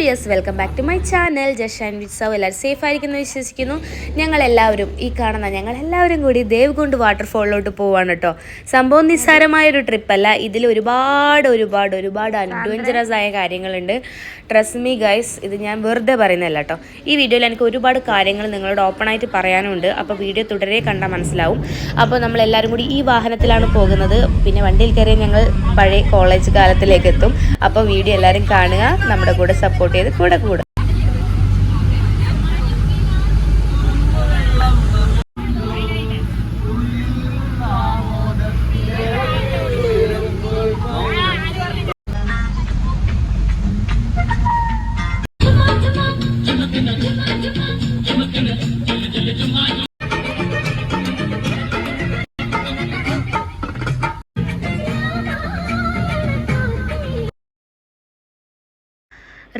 Dears welcome back to my channel ജഷ് and with സൗ എല്ലാവരും safe ആയിരിക്കുന്നു വിശ്വസിക്കുന്നു. ഞങ്ങൾ എല്ലാവരും ഈ കാണുന്ന ഞങ്ങൾ എല്ലാവരും കൂടി ദേവ്കുണ്ട് വാട്ടർഫോളിലോട്ട് പോവാണ് കേട്ടോ. സംഭവം നിസ്സാരമായൊരു ട്രിപ്പല്ല ഇതിൽ ഒരുപാട് ഒരുപാട് ഒരുപാട് അഡ്വഞ്ചറസ് ആയ കാര്യങ്ങളുണ്ട്. ട്രസ്റ്റ് മീ ഗൈസ് ഇത് ഞാൻ വെറുതെ പറയുന്നതല്ല കേട്ടോ. ഈ വീഡിയോയിൽ എനിക്ക് ഒരുപാട് കാര്യങ്ങൾ നിങ്ങളോട് ഓപ്പണായിട്ട് പറയാനുണ്ട്. അപ്പോൾ വീഡിയോ തുടരെ കണ്ടാൽ മനസ്സിലാവും. അപ്പോൾ നമ്മൾ എല്ലാവരും കൂടി ഈ വാഹനത്തിലാണ് പോകുന്നത്. പിന്നെ വണ്ടിയിൽ കയറി ഞങ്ങൾ പഴയ കോളേജ് കാലത്തിലേക്ക് എത്തും. അപ്പോൾ വീഡിയോ എല്ലാവരും കാണുക. നമ്മുടെ കൂടെ സപ്പോർട്ട് ചെയ്ത് കൂടെ കൂടെ.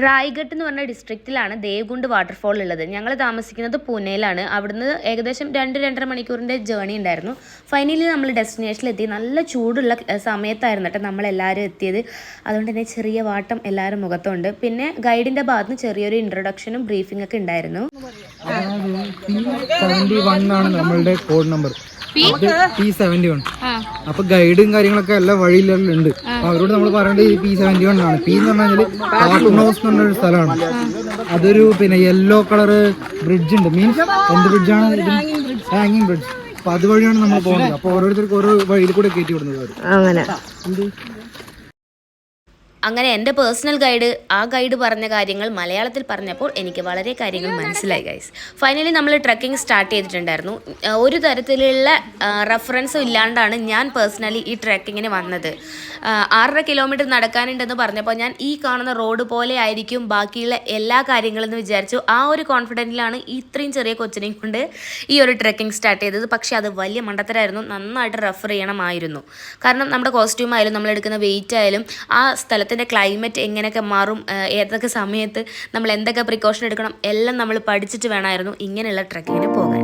റായ്ഗഡ് എന്ന് പറഞ്ഞ ഡിസ്ട്രിക്റ്റിലാണ് ദേവ്ഗുണ്ട് വാട്ടർഫോൾ ഉള്ളത്. ഞങ്ങൾ താമസിക്കുന്നത് പൂനെയിലാണ്. അവിടുന്ന് ഏകദേശം രണ്ട് രണ്ടര മണിക്കൂറിന്റെ ജേണി ഉണ്ടായിരുന്നു. ഫൈനലി നമ്മൾ ഡെസ്റ്റിനേഷനിലെത്തി നല്ല ചൂടുള്ള സമയത്തായിരുന്നു കേട്ടോ നമ്മളെല്ലാവരും എത്തിയത്. അതുകൊണ്ട് തന്നെ ചെറിയ വാട്ടം എല്ലാവരും മുഖത്തുണ്ട്. പിന്നെ ഗൈഡിന്റെ ഭാഗത്ത് നിന്ന് ചെറിയൊരു ഇൻട്രൊഡക്ഷനും ബ്രീഫിംഗ് ഒക്കെ ഉണ്ടായിരുന്നു. ആണ് code number P seventy one അപ്പൊ ഗൈഡും കാര്യങ്ങളൊക്കെ എല്ലാ വഴിയിലെല്ലാം ഉണ്ട് അവരോട് നമ്മൾ പറയേണ്ടത് ഈ പി സെവന്റി വൺ ആണ് പി എന്ന് പറഞ്ഞാൽ പാർട്ട്നോസ് എന്ന് പറഞ്ഞൊരു സ്ഥലമാണ്. അതൊരു പിന്നെ യെല്ലോ കളർ ബ്രിഡ്ജ് ഉണ്ട്. മീൻസ് എന്ത് ബ്രിഡ്ജാണ് ഹാങ്ങിങ് ബ്രിഡ്ജ് അപ്പൊ അതുവഴിയാണ് നമ്മൾ പോകുന്നത് അപ്പൊ ഓരോരുത്തർക്ക് ഓരോ വഴിയിൽ കൂടെ കയറ്റി വിടുന്നത് അങ്ങനെ. അങ്ങനെ എന്റെ പേഴ്സണൽ ഗൈഡ് ആ ഗൈഡ് പറഞ്ഞ കാര്യങ്ങൾ മലയാളത്തിൽ പറഞ്ഞപ്പോൾ എനിക്ക് വളരെ കാര്യങ്ങൾ മനസ്സിലായി ഗൈസ് ഫൈനലി നമ്മൾ ട്രക്കിംഗ് സ്റ്റാർട്ട് ചെയ്തിട്ടുണ്ടായിരുന്നു. ഒരു തരത്തിലുള്ള റെഫറൻസും ഇല്ലാണ്ടാണ് ഞാൻ പേഴ്സണലി ഈ ട്രക്കിങ്ങിന് വന്നത്. ആറര കിലോമീറ്റർ നടക്കാനുണ്ടെന്ന് പറഞ്ഞപ്പോൾ ഞാൻ ഈ കാണുന്ന റോഡ് പോലെ ആയിരിക്കും ബാക്കിയുള്ള എല്ലാ കാര്യങ്ങളെന്ന് വിചാരിച്ചു. ആ ഒരു കോൺഫിഡന്റിലാണ് ഇത്രയും ചെറിയ കൊച്ചിനെയും കൊണ്ട് ഈ ഒരു ട്രക്കിംഗ് സ്റ്റാർട്ട് ചെയ്തത്. പക്ഷേ അത് വലിയ മണ്ടത്തരായിരുന്നു. നന്നായിട്ട് റെഫർ ചെയ്യണമായിരുന്നു. കാരണം നമ്മുടെ കോസ്റ്റ്യൂം ആയാലും നമ്മൾ എടുക്കുന്ന വെയിറ്റ് ആയാലും ആ സ്ഥലത്തിന്റെ ക്ലൈമറ്റ് എങ്ങനെയൊക്കെ മാറും ഏതൊക്കെ സമയത്ത് നമ്മൾ എന്തൊക്കെ പ്രിക്കോഷൻ എടുക്കണം എല്ലാം നമ്മൾ പഠിച്ചിട്ട് വേണമായിരുന്നു ഇങ്ങനെയുള്ള ട്രക്കിങ്ങിന് പോകാൻ.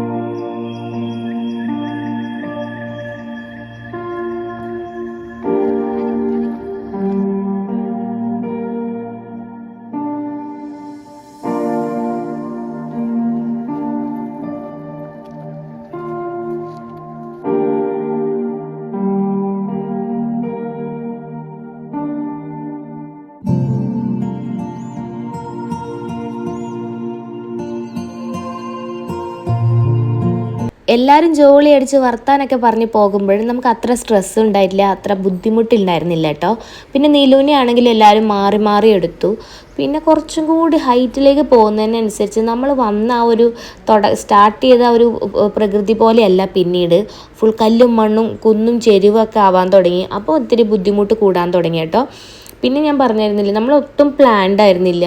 എല്ലാവരും ജോളി അടിച്ച് വർത്താനൊക്കെ പറഞ്ഞ് പോകുമ്പോഴും നമുക്ക് അത്ര സ്ട്രെസ് ഉണ്ടായിട്ടില്ല അത്ര ബുദ്ധിമുട്ടുണ്ടായിരുന്നില്ല കേട്ടോ. പിന്നെ നീലുവിനെ ആണെങ്കിൽ എല്ലാവരും മാറി മാറി എടുത്തു. പിന്നെ കുറച്ചും കൂടി ഹൈറ്റിലേക്ക് പോകുന്നതിനനുസരിച്ച് നമ്മൾ വന്ന ആ ഒരു തുട സ്റ്റാർട്ട് ചെയ്ത ഒരു പ്രകൃതി പോലെയല്ല പിന്നീട്. ഫുൾ കല്ലും മണ്ണും കുന്നും ചെരുവൊക്കെ ആവാൻ തുടങ്ങി. അപ്പോൾ ഒത്തിരി ബുദ്ധിമുട്ട് കൂടാൻ തുടങ്ങി കേട്ടോ. പിന്നെ ഞാൻ പറഞ്ഞായിരുന്നില്ല നമ്മൾ ഒട്ടും പ്ലാൻഡ് ആയിരുന്നില്ല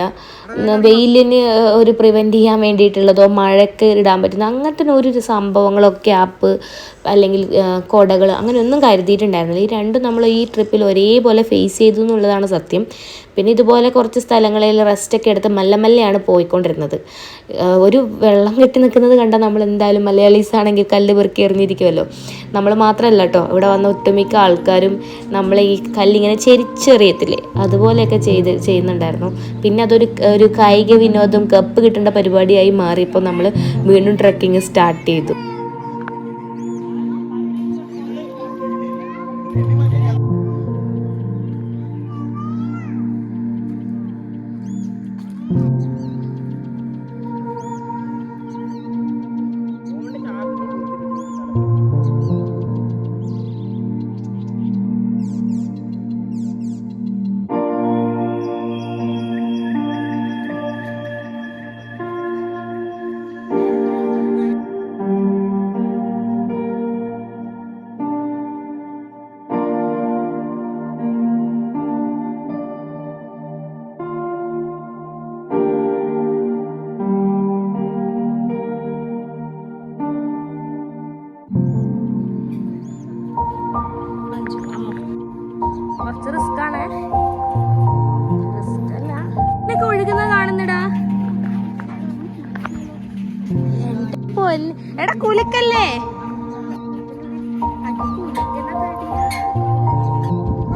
വെയിലിന് ഒരു പ്രിവെന്റ് ചെയ്യാൻ വേണ്ടിയിട്ടുള്ളതോ മഴയ്ക്ക് ഇടാൻ പറ്റുന്ന അങ്ങനത്തെ ഒരു സംഭവങ്ങളൊക്കെ ആപ്പ് അല്ലെങ്കിൽ കൊടകൾ അങ്ങനെ ഒന്നും കരുതിയിട്ടുണ്ടായിരുന്നില്ല. ഈ രണ്ടും നമ്മൾ ഈ ട്രിപ്പിൽ ഒരേപോലെ ഫേസ് ചെയ്തു എന്നുള്ളതാണ് സത്യം. പിന്നെ ഇതുപോലെ കുറച്ച് സ്ഥലങ്ങളിൽ റെസ്റ്റൊക്കെ എടുത്ത് മല്ല മല്ലയാണ് പോയിക്കൊണ്ടിരുന്നത്. ഒരു വെള്ളം കെട്ടി നിൽക്കുന്നത് കണ്ടാൽ നമ്മൾ എന്തായാലും മലയാളീസ് ആണെങ്കിൽ കല്ല് പെറുക്കി എറിഞ്ഞിരിക്കുമല്ലോ നമ്മൾ മാത്രമല്ല കേട്ടോ ഇവിടെ വന്ന ഒട്ടുമിക്ക ആൾക്കാരും നമ്മളെ ഈ കല്ലിങ്ങനെ ചെരിച്ചെറിയത്തില്ലേ. അതുപോലെയൊക്കെ ചെയ്ത് ചെയ്യുന്നുണ്ടായിരുന്നു. പിന്നെ അതൊരു ഒരു കായിക വിനോദം കപ്പ് കിട്ടേണ്ട പരിപാടിയായി മാറിയപ്പോൾ നമ്മൾ വീണ്ടും ട്രക്കിങ് സ്റ്റാർട്ട് ചെയ്തു. പൊന്ന് എടാ കുലുക്കല്ലേ?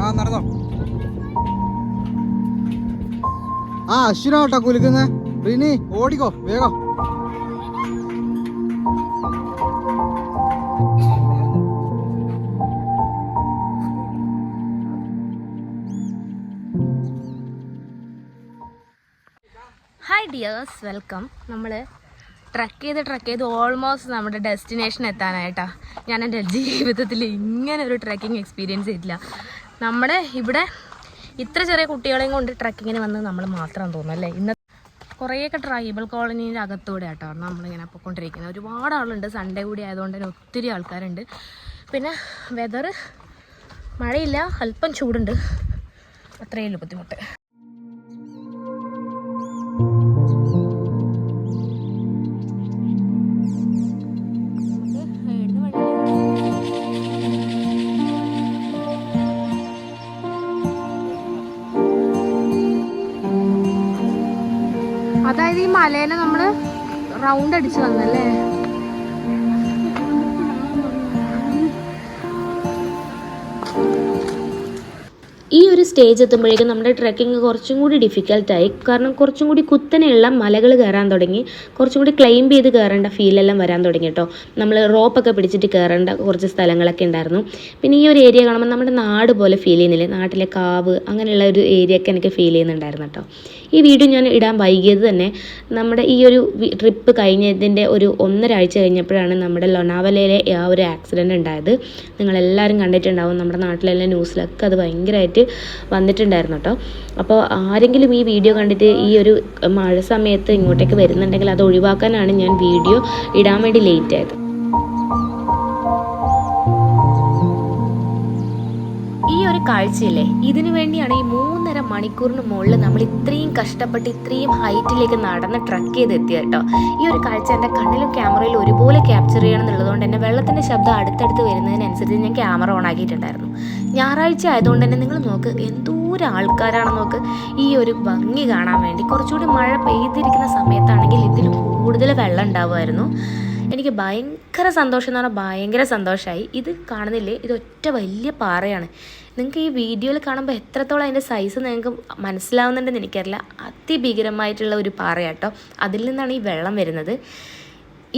ആ നടന്നോ. ആ അശ്വിനാട്ടോ കുലുക്കുന്നേ. റിനി ഓടിക്കോ വേഗം. ഹായ് ഡിയേഴ്സ് വെൽക്കം നമ്മൾ ട്രക്ക് ചെയ്ത് ട്രക്ക് ചെയ്ത് ഓൾമോസ്റ്റ് നമ്മുടെ ഡെസ്റ്റിനേഷൻ എത്താനായിട്ടാ. ഞാൻ എന്റെ ജീവിതത്തിൽ ഇങ്ങനെ ഒരു ട്രക്കിംഗ് എക്സ്പീരിയൻസ് ചെയ്തില്ല നമ്മുടെ ഇവിടെ ഇത്ര ചെറിയ കുട്ടികളെയും കൊണ്ട് ട്രക്കിങ്ങിന് വന്ന് നമ്മൾ മാത്രം തോന്നുന്നു അല്ലേ? ഇന്ന് കുറേയൊക്കെ ട്രൈബൽ കോളനീന്റെ അകത്തൂടെ ആട്ടോ നമ്മളിങ്ങനെ പോയിക്കൊണ്ടിരിക്കുന്നത് ഒരുപാട് ആളുണ്ട്. സൺഡേ കൂടി ആയതുകൊണ്ട് തന്നെ ഒത്തിരി ആൾക്കാരുണ്ട്. പിന്നെ വെതർ മഴയില്ല അല്പം ചൂടുണ്ട്. അത്രയേ ഉള്ളൂ ബുദ്ധിമുട്ട്. റൗണ്ട് അടിച്ചു വന്നല്ലേ? ഈ ഒരു സ്റ്റേജ് എത്തുമ്പോഴേക്കും നമ്മുടെ ട്രെക്കിംഗ് കുറച്ചും കൂടി ഡിഫിക്കൽട്ടായി കാരണം കുറച്ചും കൂടി കുത്തനെയുള്ള മലകൾ കയറാൻ തുടങ്ങി. കുറച്ചും കൂടി ക്ലൈംബ് ചെയ്ത് കയറേണ്ട ഫീലെല്ലാം വരാൻ തുടങ്ങി കേട്ടോ നമ്മൾ റോപ്പൊക്കെ പിടിച്ചിട്ട് കയറേണ്ട കുറച്ച് സ്ഥലങ്ങളൊക്കെ ഉണ്ടായിരുന്നു. പിന്നെ ഈ ഒരു ഏരിയ കാണുമ്പോൾ നമ്മുടെ നാട് പോലെ ഫീൽ ചെയ്യുന്നില്ലേ? നാട്ടിലെ കാവ് അങ്ങനെയുള്ള ഒരു ഏരിയ ഒക്കെ എനിക്ക് ഫീൽ ചെയ്യുന്നുണ്ടായിരുന്നു കേട്ടോ ഈ വീഡിയോ ഞാൻ ഇടാൻ വൈകിയത് തന്നെ നമ്മുടെ ഈ ഒരു ട്രിപ്പ് കഴിഞ്ഞതിന്റെ ഒരു ഒന്നരാഴ്ച കഴിഞ്ഞപ്പോഴാണ് നമ്മുടെ ലൊണാവലയിലെ ആ ഒരു ആക്സിഡന്റ് ഉണ്ടായത്. നിങ്ങളെല്ലാവരും കണ്ടിട്ടുണ്ടാവും നമ്മുടെ നാട്ടിലെല്ലാം ന്യൂസിലൊക്കെ അത് ഭയങ്കരമായിട്ട് വന്നിട്ടുണ്ടായിരുന്നു കേട്ടോ. അപ്പോൾ ആരെങ്കിലും ഈ വീഡിയോ കണ്ടിട്ട് ഈ ഒരു മഴ സമയത്ത് ഇങ്ങോട്ടേക്ക് വരുന്നുണ്ടെങ്കിൽ അത് ഒഴിവാക്കാനാണ് ഞാൻ വീഡിയോ ഇടാൻ വേണ്ടി ലേറ്റ് ആയത്. ഈ ഒരു കാഴ്ചയില്ലേ ഇതിനു വേണ്ടിയാണ് ഈ മൂന്നര മണിക്കൂറിന് മുകളിൽ നമ്മൾ ഇത്രയും കഷ്ടപ്പെട്ട് ഇത്രയും ഹൈറ്റിലേക്ക് നടന്ന് ട്രക്ക് ചെയ്ത് എത്തിയത് കേട്ടോ. ഈ ഒരു കാഴ്ച എന്റെ കണ്ണിലും ക്യാമറയിലും ഒരുപോലെ ക്യാപ്ചർ ചെയ്യണം എന്നുള്ളതുകൊണ്ട് തന്നെ വെള്ളത്തിന്റെ ശബ്ദം അടുത്തടുത്ത് വരുന്നതിനനുസരിച്ച് ഞാൻ ക്യാമറ ഓൺ ആക്കിയിട്ടുണ്ടായിരുന്നു. ഞായറാഴ്ച ആയതുകൊണ്ട് തന്നെ നിങ്ങൾ നോക്ക് എന്തോരം ആൾക്കാരാണ് നോക്ക്. ഈ ഒരു ഭംഗി കാണാൻ വേണ്ടി കുറച്ചുകൂടി മഴ പെയ്തിരിക്കുന്ന സമയത്താണെങ്കിൽ ഇതിൽ കൂടുതൽ വെള്ളം ഉണ്ടാവുമായിരുന്നു. എനിക്ക് ഭയങ്കര സന്തോഷം എന്ന് പറഞ്ഞാൽ ഭയങ്കര സന്തോഷമായി ഇത് കാണുന്നില്ലേ? ഇതൊറ്റ വലിയ പാറയാണ്. നിങ്ങൾക്ക് ഈ വീഡിയോയിൽ കാണുമ്പോൾ എത്രത്തോളം അതിന്റെ സൈസ് നിങ്ങൾക്ക് മനസ്സിലാവുന്നുണ്ടെന്ന് എനിക്കറിയില്ല. അതിഭീകരമായിട്ടുള്ള ഒരു പാറയാട്ടോ. അതിൽ നിന്നാണ് ഈ വെള്ളം വരുന്നത്.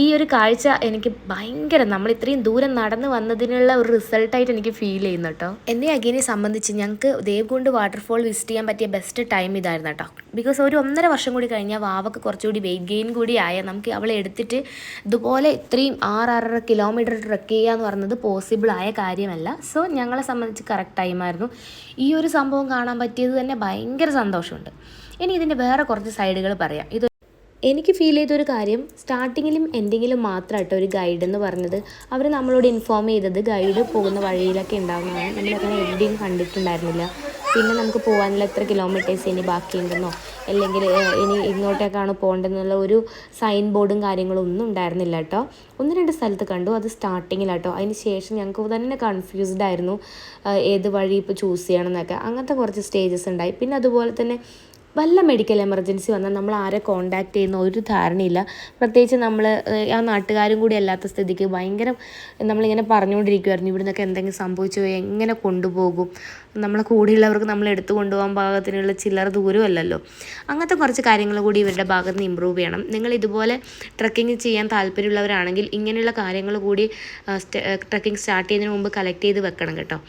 ഈ ഒരു കാഴ്ച എനിക്ക് ഭയങ്കര നമ്മൾ ഇത്രയും ദൂരം നടന്നു വന്നതിനുള്ള ഒരു റിസൾട്ടായിട്ട് എനിക്ക് ഫീൽ ചെയ്യുന്നു കേട്ടോ എന്നെ അഗീനെ സംബന്ധിച്ച് ഞങ്ങൾക്ക് ദേവ്കുണ്ട് വാട്ടർഫോൾ വിസിറ്റ് ചെയ്യാൻ പറ്റിയ ബെസ്റ്റ് ടൈം ഇതായിരുന്നു കേട്ടോ ബിക്കോസ് ഒരു ഒന്നര വർഷം കൂടി കഴിഞ്ഞാൽ വാവക്ക് കുറച്ചുകൂടി വെയിറ്റ് ഗെയിൻ കൂടി ആയ നമുക്ക് അവളെ എടുത്തിട്ട് ഇതുപോലെ ഇത്രയും ആറാറര കിലോമീറ്റർ ട്രക്ക് ചെയ്യുക എന്ന് പറയുന്നത് പോസിബിൾ ആയ കാര്യമല്ല. സോ ഞങ്ങളെ സംബന്ധിച്ച് കറക്റ്റ് ടൈമായിരുന്നു ഈ ഒരു സംഭവം കാണാൻ പറ്റിയത് തന്നെ ഭയങ്കര സന്തോഷമുണ്ട്. ഇനി ഇതിന്റെ വേറെ കുറച്ച് സൈഡുകൾ പറയാം. ഇത് എനിക്ക് ഫീൽ ചെയ്തൊരു കാര്യം സ്റ്റാർട്ടിങ്ങിലും എൻഡിങ്ങിലും മാത്രമായിട്ട് ഒരു ഗൈഡ് എന്ന് പറഞ്ഞത്. അവർ നമ്മളോട് ഇൻഫോം ചെയ്തത് ഗൈഡ് പോകുന്ന വഴിയിലൊക്കെ ഉണ്ടാകുന്നതാണ് നമ്മളങ്ങനെ എവിടെയും കണ്ടിട്ടുണ്ടായിരുന്നില്ല. പിന്നെ നമുക്ക് പോകാനുള്ള എത്ര കിലോമീറ്റേഴ്സ് ഇനി ബാക്കിയുണ്ടെന്നോ? അല്ലെങ്കിൽ ഇനി ഇങ്ങോട്ടേക്കാണ് പോകേണ്ടതെന്നുള്ള ഒരു സൈൻ ബോർഡും കാര്യങ്ങളും ഒന്നും ഉണ്ടായിരുന്നില്ല കേട്ടോ ഒന്ന് രണ്ട് സ്ഥലത്ത് കണ്ടു അത് സ്റ്റാർട്ടിങ്ങിലാട്ടോ അതിന് ശേഷം ഞങ്ങൾക്ക് തന്നെ കൺഫ്യൂസ്ഡ് ആയിരുന്നു. ഏത് വഴി ഇപ്പോൾ ചൂസ് ചെയ്യണം എന്നൊക്കെ. അങ്ങനത്തെ കുറച്ച് സ്റ്റേജസ് ഉണ്ടായി. പിന്നെ അതുപോലെ തന്നെ വല്ല മെഡിക്കൽ എമർജൻസി വന്നാൽ നമ്മൾ ആരെ കോണ്ടാക്ട് ചെയ്യുന്ന ഒരു ധാരണയില്ല. പ്രത്യേകിച്ച് നമ്മൾ ആ നാട്ടുകാരും കൂടി അല്ലാത്ത സ്ഥിതിക്ക് ഭയങ്കര നമ്മളിങ്ങനെ പറഞ്ഞുകൊണ്ടിരിക്കുമായിരുന്നു ഇവിടെ നിന്നൊക്കെ എന്തെങ്കിലും സംഭവിച്ചോ എങ്ങനെ കൊണ്ടുപോകും? നമ്മളെ കൂടെയുള്ളവർക്ക് നമ്മൾ എടുത്തു കൊണ്ടുപോകാൻ പാകത്തിനുള്ള ചില്ലറ ദൂരമല്ലല്ലോ. അങ്ങനത്തെ കുറച്ച് കാര്യങ്ങൾ കൂടി ഇവരുടെ ഭാഗത്ത് നിന്ന് ഇമ്പ്രൂവ് ചെയ്യണം. നിങ്ങൾ ഇതുപോലെ ട്രക്കിംഗ് ചെയ്യാൻ താല്പര്യമുള്ളവരാണെങ്കിൽ ഇങ്ങനെയുള്ള കാര്യങ്ങൾ കൂടി ട്രക്കിംഗ് സ്റ്റാർട്ട് ചെയ്യുന്നതിന് മുമ്പ് കളക്ട് ചെയ്ത് വെക്കണം കേട്ടോ.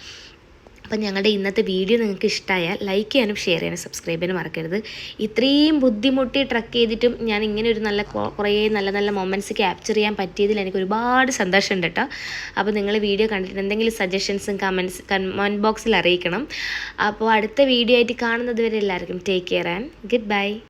അപ്പം ഞങ്ങളുടെ ഇന്നത്തെ വീഡിയോ നിങ്ങൾക്ക് ഇഷ്ടമായാൽ ലൈക്ക് ചെയ്യാനും ഷെയർ ചെയ്യാനും സബ്സ്ക്രൈബ് ചെയ്യാനും മറക്കരുത്. ഇത്രയും ബുദ്ധിമുട്ടി ട്രക്ക് ചെയ്തിട്ടും ഞാൻ ഇങ്ങനെ ഒരു നല്ല കുറേ നല്ല നല്ല മൊമെന്റ്സ് ക്യാപ്ചർ ചെയ്യാൻ പറ്റിയതിൽ എനിക്ക് ഒരുപാട് സന്തോഷമുണ്ട് കേട്ടോ അപ്പോൾ നിങ്ങൾ വീഡിയോ കണ്ടിട്ട് എന്തെങ്കിലും സജഷൻസും കമൻസ് കമന്റ് ബോക്സിൽ അറിയിക്കണം. അപ്പോൾ അടുത്ത വീഡിയോ ആയിട്ട് കാണുന്നത് വരെ എല്ലാവർക്കും take care and good bye